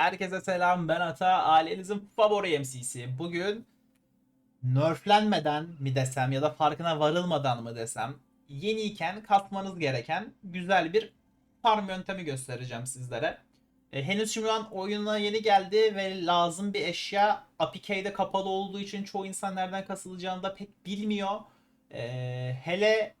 Herkese selam ben Ata, ailenizin favori MC'si. Bugün nerflenmeden mi desem ya da farkına varılmadan mı desem yeniyken katmanız gereken güzel bir farm yöntemi göstereceğim sizlere. E, henüz şu an oyuna yeni geldi ve lazım bir eşya APK'de kapalı olduğu için çoğu insan nereden kasılacağını da pek bilmiyor. E, hele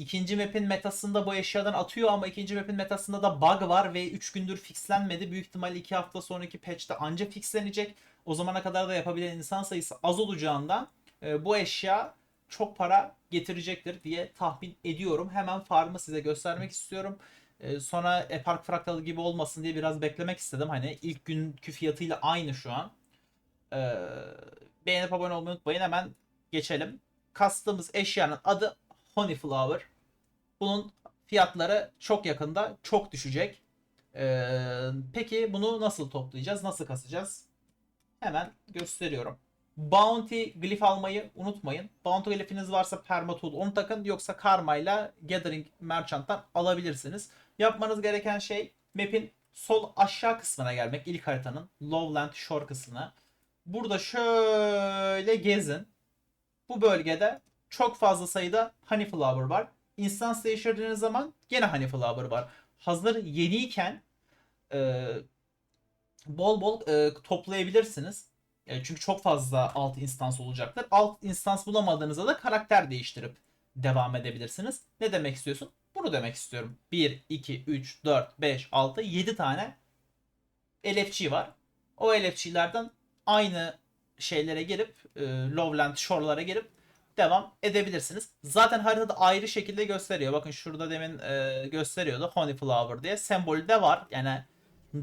İkinci map'in metasında bu eşyadan atıyor ama ikinci map'in metasında da bug var ve 3 gündür fixlenmedi. Büyük ihtimalle 2 hafta sonraki patch'te anca fixlenecek. O zamana kadar da yapabilen insan sayısı az olacağından e, bu eşya çok para getirecektir diye tahmin ediyorum. Hemen farmı size göstermek istiyorum. E, sonra Epark Fraktalı gibi olmasın diye biraz beklemek istedim. Hani ilk günkü fiyatıyla aynı şu an. E, beğenip abone olmayı unutmayın. Hemen geçelim. Kastığımız eşyanın adı Honeyflower. Bunun fiyatları çok yakında çok düşecek. Ee, peki bunu nasıl toplayacağız? Nasıl kasacağız? Hemen gösteriyorum. Bounty glif almayı unutmayın. Bounty glifiniz varsa Permatool onu takın. Yoksa Karma ile Gathering Merchant'tan alabilirsiniz. Yapmanız gereken şey map'in sol aşağı kısmına gelmek. ilk haritanın Lowland Shore kısmına. Burada şöyle gezin. Bu bölgede çok fazla sayıda Honeyflower var. Instance değiştirdiğiniz zaman gene Honeyflower var. Hazır yeniyken e, bol bol e, toplayabilirsiniz. E, çünkü çok fazla alt instans olacaktır. Alt instans bulamadığınızda da karakter değiştirip devam edebilirsiniz. Ne demek istiyorsun? Bunu demek istiyorum. 1, 2, 3, 4, 5, 6, 7 tane LFG var. O LFG'lerden aynı şeylere gelip e, Lowland Shore'lara gelip devam edebilirsiniz. Zaten haritada ayrı şekilde gösteriyor. Bakın şurada demin e, gösteriyordu Honeyflower diye. Sembolü de var. Yani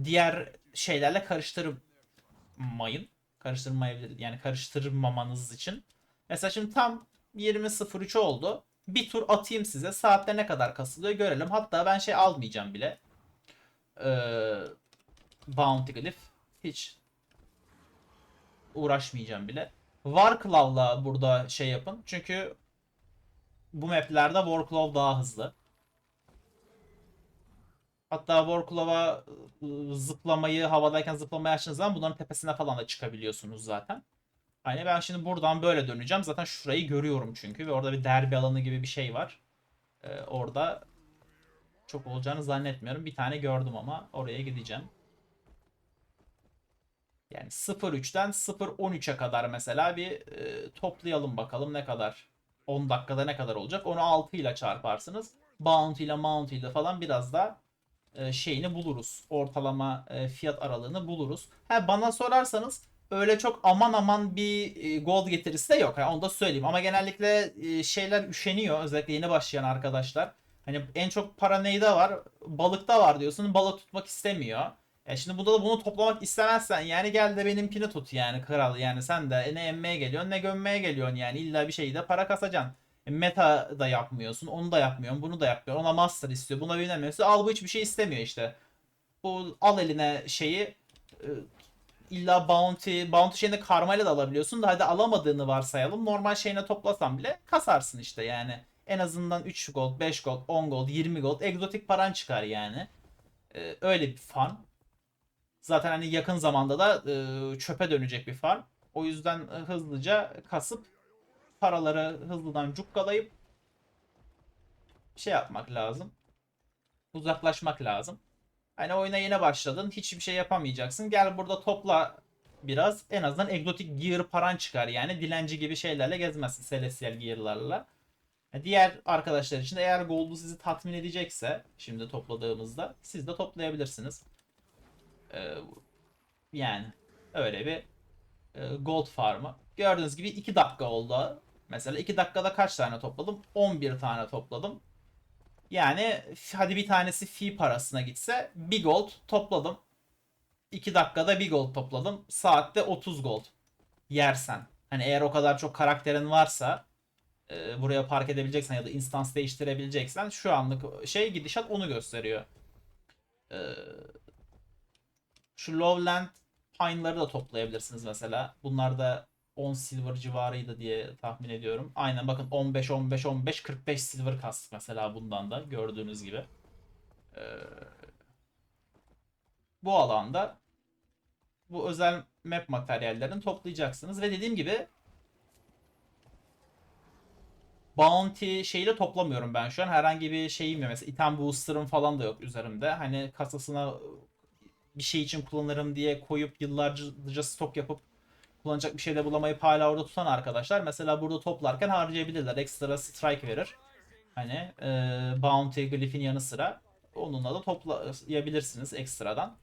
diğer şeylerle karıştırmayın. Karıştırmayabilir. Yani karıştırmamanız için. Mesela şimdi tam 20.03 oldu. Bir tur atayım size. Saatte ne kadar kasılıyor görelim. Hatta ben şey almayacağım bile. Ee, Bounty Glyph. Hiç uğraşmayacağım bile. Warclaw'la burada şey yapın. Çünkü bu maplerde Warclaw daha hızlı. Hatta Warclaw'a ıı, zıplamayı havadayken zıplamayı açtığınız zaman bunların tepesine falan da çıkabiliyorsunuz zaten. Hani ben şimdi buradan böyle döneceğim. Zaten şurayı görüyorum çünkü ve orada bir derbi alanı gibi bir şey var. Ee, orada çok olacağını zannetmiyorum. Bir tane gördüm ama oraya gideceğim. Yani 0.3'ten 0.13'e kadar mesela bir e, toplayalım bakalım ne kadar. 10 dakikada ne kadar olacak. Onu 6 ile çarparsınız. Bounty ile Mounty ile falan biraz da e, şeyini buluruz. Ortalama e, fiyat aralığını buluruz. Ha bana sorarsanız öyle çok aman aman bir e, gold getirisi de yok. Yani onu da söyleyeyim. Ama genellikle e, şeyler üşeniyor. Özellikle yeni başlayan arkadaşlar. Hani en çok para neyde var? Balıkta var diyorsun. Balık tutmak istemiyor. Ya şimdi burada da bunu toplamak istemezsen yani gel de benimkini tut yani kral yani sen de ne emmeye geliyorsun ne gömmeye geliyorsun yani illa bir şeyde para kasacaksın. E, meta da yapmıyorsun onu da yapmıyorsun bunu da yapmıyorsun ona master istiyor buna binemiyorsun al bu hiçbir şey istemiyor işte. Bu al eline şeyi e, illa bounty bounty şeyini karmayla da alabiliyorsun da hadi alamadığını varsayalım normal şeyine toplasan bile kasarsın işte yani. En azından 3 gold, 5 gold, 10 gold, 20 gold egzotik paran çıkar yani. Ee, öyle bir farm. Zaten hani yakın zamanda da e, çöpe dönecek bir farm. O yüzden e, hızlıca kasıp paraları hızlıdan cukkalayıp şey yapmak lazım. Uzaklaşmak lazım. Hani oyuna yeni başladın. Hiçbir şey yapamayacaksın. Gel burada topla biraz. En azından egzotik gear paran çıkar. Yani dilenci gibi şeylerle gezmezsin. Celestial gear'larla. E, Diğer arkadaşlar için de eğer gold'u sizi tatmin edecekse şimdi topladığımızda siz de toplayabilirsiniz. Ee, yani öyle bir e, gold farmı. Gördüğünüz gibi 2 dakika oldu. Mesela 2 dakikada kaç tane topladım? 11 tane topladım. Yani hadi bir tanesi fee parasına gitse 1 gold topladım. 2 dakikada 1 gold topladım. Saatte 30 gold. Yersen. Hani eğer o kadar çok karakterin varsa e, buraya park edebileceksen ya da instans değiştirebileceksen şu anlık şey gidişat onu gösteriyor. Eee şu Lowland Pine'ları da toplayabilirsiniz mesela. Bunlar da 10 silver civarıydı diye tahmin ediyorum. Aynen bakın 15 15 15 45 silver kastık mesela bundan da gördüğünüz gibi. Ee, bu alanda bu özel map materyallerini toplayacaksınız ve dediğim gibi bounty şeyle toplamıyorum ben şu an. Herhangi bir şeyim yok. Mesela item booster'ım falan da yok üzerimde. Hani kasasına bir şey için kullanırım diye koyup yıllarca stok yapıp kullanacak bir şey de bulamayıp hala orada tutan arkadaşlar. Mesela burada toplarken harcayabilirler. Ekstra strike verir. Hani e, bounty glyph'in yanı sıra onunla da toplayabilirsiniz ekstradan.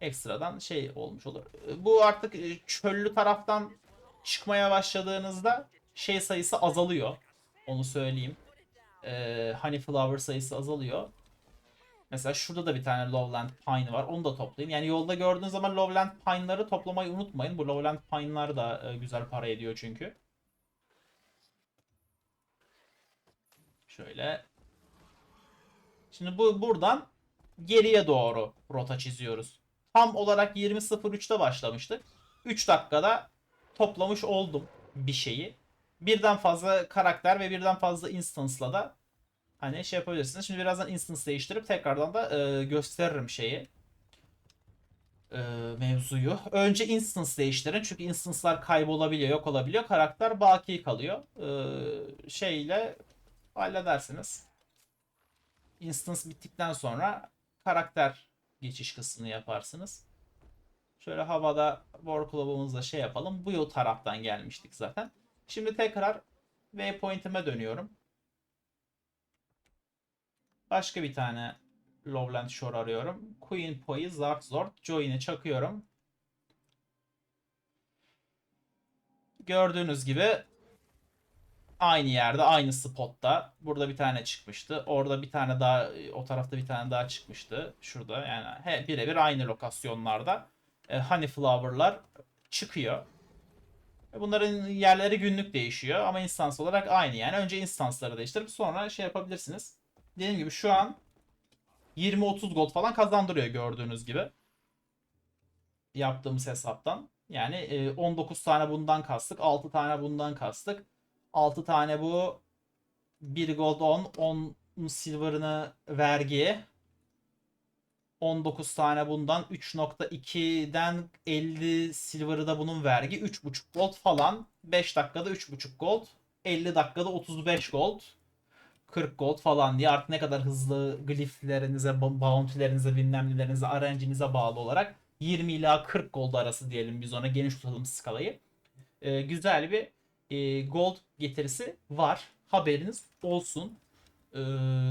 Ekstradan şey olmuş olur. E, Bu artık e, çöllü taraftan çıkmaya başladığınızda şey sayısı azalıyor. Onu söyleyeyim. Ee, honey flower sayısı azalıyor. Mesela şurada da bir tane Lowland Pine var. Onu da toplayın. Yani yolda gördüğünüz zaman Lowland Pine'ları toplamayı unutmayın. Bu Lowland Pine'lar da e, güzel para ediyor çünkü. Şöyle. Şimdi bu buradan geriye doğru rota çiziyoruz. Tam olarak 20.03'te başlamıştık. 3 dakikada toplamış oldum bir şeyi. Birden fazla karakter ve birden fazla instance'la da hani şey yapabilirsiniz. Şimdi birazdan instance değiştirip tekrardan da e, gösteririm şeyi. E, mevzuyu. Önce instance değiştirin. Çünkü instance'lar kaybolabiliyor, yok olabiliyor. Karakter baki kalıyor. E, şeyle halledersiniz. Instance bittikten sonra karakter geçiş kısmını yaparsınız. Şöyle havada War Club'ımızla şey yapalım. Bu yol taraftan gelmiştik zaten. Şimdi tekrar waypoint'ime dönüyorum. Başka bir tane Lowland Shore arıyorum. Queen Po'yu Zart Zort Join'e çakıyorum. Gördüğünüz gibi aynı yerde, aynı spotta. Burada bir tane çıkmıştı. Orada bir tane daha, o tarafta bir tane daha çıkmıştı. Şurada yani he, birebir aynı lokasyonlarda. E, honey Flower'lar çıkıyor. Ve Bunların yerleri günlük değişiyor ama instans olarak aynı yani. Önce instansları değiştirip sonra şey yapabilirsiniz. Dediğim gibi şu an 20-30 gold falan kazandırıyor gördüğünüz gibi. Yaptığımız hesaptan. Yani e, 19 tane bundan kastık. 6 tane bundan kastık. 6 tane bu 1 gold 10. 10 silver'ını vergi. 19 tane bundan 3.2'den 50 silver'ı da bunun vergi 3.5 gold falan 5 dakikada 3.5 gold 50 dakikada 35 gold 40 gold falan diye artık ne kadar hızlı gliflerinize, bounty'lerinize, bilmem nelerinize, RNG'nize bağlı olarak 20 ila 40 gold arası diyelim biz ona geniş tutalım skalayı. Ee, güzel bir e, gold getirisi var. Haberiniz olsun. Ee,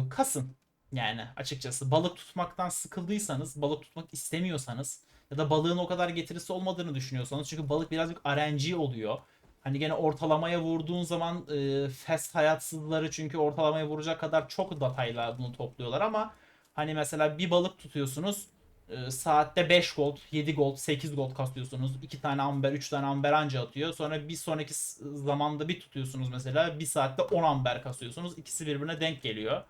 kasın. Yani açıkçası balık tutmaktan sıkıldıysanız, balık tutmak istemiyorsanız ya da balığın o kadar getirisi olmadığını düşünüyorsanız çünkü balık birazcık RNG oluyor. Hani gene ortalamaya vurduğun zaman e, fast hayatsızları çünkü ortalamaya vuracak kadar çok datayla bunu topluyorlar ama hani mesela bir balık tutuyorsunuz e, saatte 5 gold, 7 gold, 8 gold kasıyorsunuz. 2 tane amber, 3 tane amber anca atıyor. Sonra bir sonraki zamanda bir tutuyorsunuz mesela bir saatte 10 amber kasıyorsunuz. İkisi birbirine denk geliyor.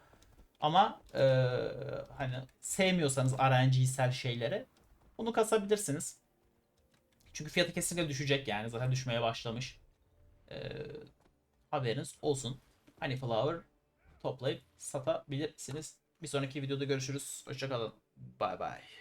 Ama e, hani sevmiyorsanız RNG'sel şeyleri bunu kasabilirsiniz. Çünkü fiyatı kesinlikle düşecek yani. Zaten düşmeye başlamış. E, haberiniz olsun. Honey Flower toplayıp satabilirsiniz. Bir sonraki videoda görüşürüz. Hoşçakalın. Bay bay.